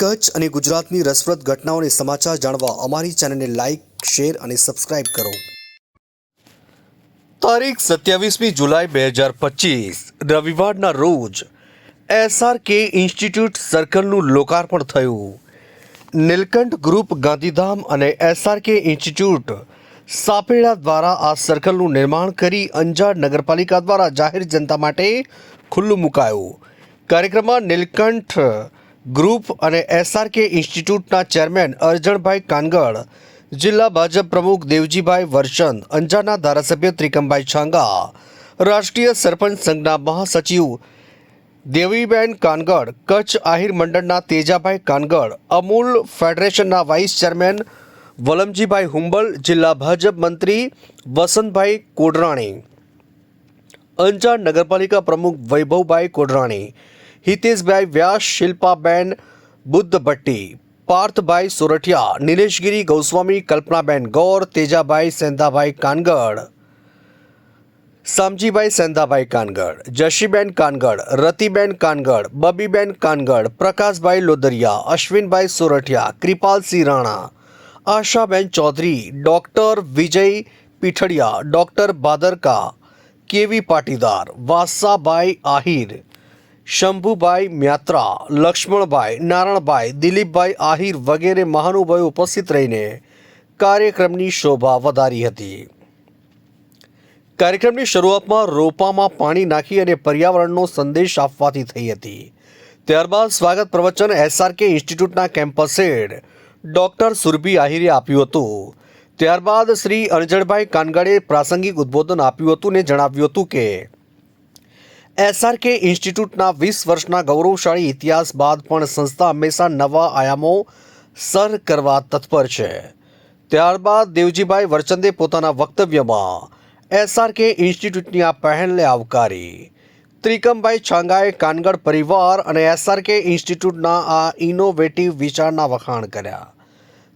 કચ્છ અને ગુજરાતની રસપ્રદ ઘટનાઓને સમાચાર જાણવા અમારી ચેનલને લાઇક શેર અને સબસ્ક્રાઇબ કરો. તારીખ સત્યાવીસમી જુલાઈ બે હજાર પચીસ, રવિવારના રોજ એસઆરકે ઇન્સ્ટિટ્યૂટ સર્કલનું લોકાર્પણ થયું. નીલકંઠ ગ્રુપ ગાંધીધામ અને એસઆરકે ઇન્સ્ટિટ્યૂટ સાપેડા દ્વારા આ સર્કલનું નિર્માણ કરી અંજાર નગરપાલિકા દ્વારા જાહેર જનતા માટે ખુલ્લું મુકાયું. કાર્યક્રમમાં નીલકંઠ ગ્રુપ અને એસઆરકે ઇન્સ્ટિટ્યૂટના ચેરમેન અરજણભાઈ કાનગડ જિલ્લા ભાજપ પ્રમુખ દેવજીભાઈ વર્ષન અંજારના ધારાસભ્ય ત્રિકમભાઈ છાંગા, રાષ્ટ્રીય સરપંચ સંઘના મહાસચિવ દેવીબેન કાનગડ કચ્છ આહિર મંડળના તેજાભાઈ કાનગડ અમૂલ ફેડરેશનના વાઇસ ચેરમેન વલમજીભાઈ હુંબલ, જિલ્લા ભાજપ મંત્રી વસંતભાઈ કોડરાણી, અંજાર નગરપાલિકા પ્રમુખ Vaibhavbhai Kodrani Hiteshbhai Vyas Shilpaben Buddh Bhatti Parthbhai Sorathiya Nileshgiri Goswami Kalpanaben Gaur Tejabhai Sendhabhai Kangad Samjibhai Sendhabhai Kangad Jashiben Kangad Ratiben Kangad Babiben Kangad Prakashbhai Lodariya Ashwinbhai Sorathiya Kripalsinh Rana Ashaben Chaudhari doctor Vijay Pithadiya doctor Badarka KV Patidar Vasabhai Ahir Shambhubhai Myatra, Laxmanbhai, Naranbhai, Dilipbhai Ahir વગેરે મહાનુભાવો ઉપસ્થિત રહીને કાર્યક્રમની શોભા વધારી હતી. કાર્યક્રમની શરૂઆતમાં રોપામાં પાણી નાખી અને પર્યાવરણનો સંદેશ આપવાથી થઈ હતી. ત્યારબાદ સ્વાગત પ્રવચન એસઆરકે ઇન્સ્ટિટ્યૂટના કેમ્પસ હેડ ડૉક્ટર સુરભી આહિરે આપ્યું હતું. ત્યારબાદ શ્રી અણજણભાઈ કાનગાડે પ્રાસંગિક ઉદ્બોધન આપ્યું હતું ને જણાવ્યું હતું કે એસઆરકે ઇન્સ્ટિટ્યૂટના વીસ વર્ષના ગૌરવશાળી ઇતિહાસ બાદ પણ સંસ્થા હંમેશા નવા આયામો સર કરવા તત્પર છે. ત્યારબાદ દેવજીભાઈ વરચંદે પોતાના વક્તવ્યમાં એસઆરકે ઇન્સ્ટિટ્યૂટની આ પહેલને આવકારી. ત્રિકમભાઈ છાંગાએ કાનગડ પરિવાર અને એસઆરકે ઇન્સ્ટિટ્યૂટના આ ઇનોવેટિવ વિચારના વખાણ કર્યા.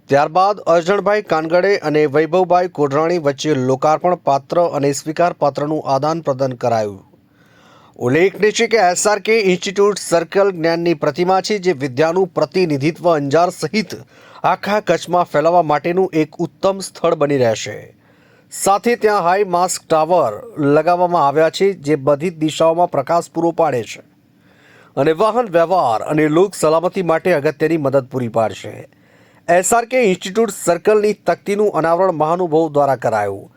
ત્યારબાદ અર્જણભાઈ કાનગડે અને વૈભવભાઈ કોઢરાણી વચ્ચે લોકાર્પણ પાત્ર અને સ્વીકાર પાત્રનું આદાન પ્રદાન કરાયું. ઉલ્લેખનીય છે કે એસઆરકે ઇન્સ્ટિટ્યૂટ સર્કલ જ્ઞાનની પ્રતિમા છે, જે વિદ્યાનું પ્રતિનિધિત્વ અંજાર સહિત આખા કચ્છમાં ફેલાવવા માટેનું એક ઉત્તમ સ્થળ બની રહેશે. સાથે ત્યાં હાઈ માસ્ક ટાવર લગાવવામાં આવ્યા છે, જે બધી જ દિશાઓમાં પ્રકાશ પૂરો પાડે છે અને વાહન વ્યવહાર અને લોક સલામતી માટે અગત્યની મદદ પૂરી પાડશે. એસઆરકે ઇન્સ્ટિટ્યૂટ સર્કલની તકતીનું અનાવરણ મહાનુભાવ દ્વારા કરાયું.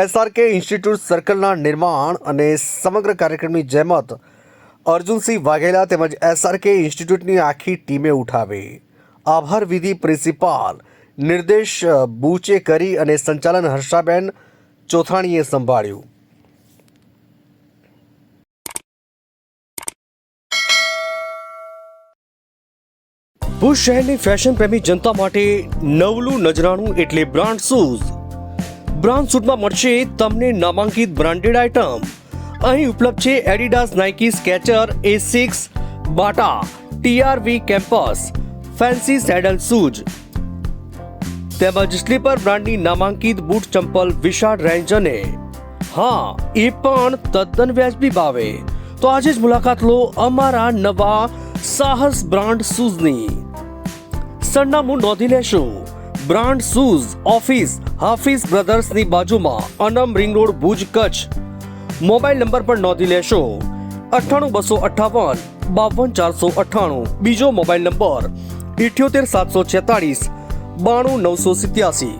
એસઆરકે ઇન્સ્ટિટ્યૂટ સર્કલના નિર્માણ અને સમગ્ર કાર્યક્રમની જેમત અર્જુનસિંહ વાઘેલા તેમજ એસઆરકે ઇન્સ્ટિટ્યૂટની આખી ટીમે ઉઠાવી. આભાર વિધિ પ્રિન્સિપાલ નિર્દેશ બુચે કરી અને સંચાલન હર્ષાબેન ચોથાણીએ સંભાળ્યું. ભુજ શહેરની ફેશન પ્રેમી જનતા માટે નવલું નજરાણું એટલે બ્રાન્ડ શૂઝ. બ્રાન્ડ શૂટમાં મળશે તમને નામાંકિત બ્રાન્ડેડ આઇટમ. અહીં ઉપલબ્ધ છે Adidas Nike Skechers Asics Bata TRV Campus fancy sandal shoes તેમજ સ્લીપર બ્રાન્ડની નામાંકિત બૂટ ચંપલ વિશાળ રેન્જ અને હા, એ પણ તદ્દન વ્યાજબી ભાવે. તો આજે જ મુલાકાત લો અમારા નવા સાહસ બ્રાન્ડ શૂઝની. સરનામું નોંધી લેશો. બ્રાન્ડ શૂઝ ઓફિસ હાફિઝ બ્રધર્સની બાજુમાં Anam ring road Bhuj Kutch. Mobile number પણ નોંધી લેશો. અઠ્ઠાણું, બસો અઠ્ઠાવન, બાવન, ચારસો અઠ્ઠાણું. બીજો મોબાઈલ નંબર, ઇઠ્યોતેર, સાતસો છેતાળીસ, બાણું, નવસો સિત્યાસી.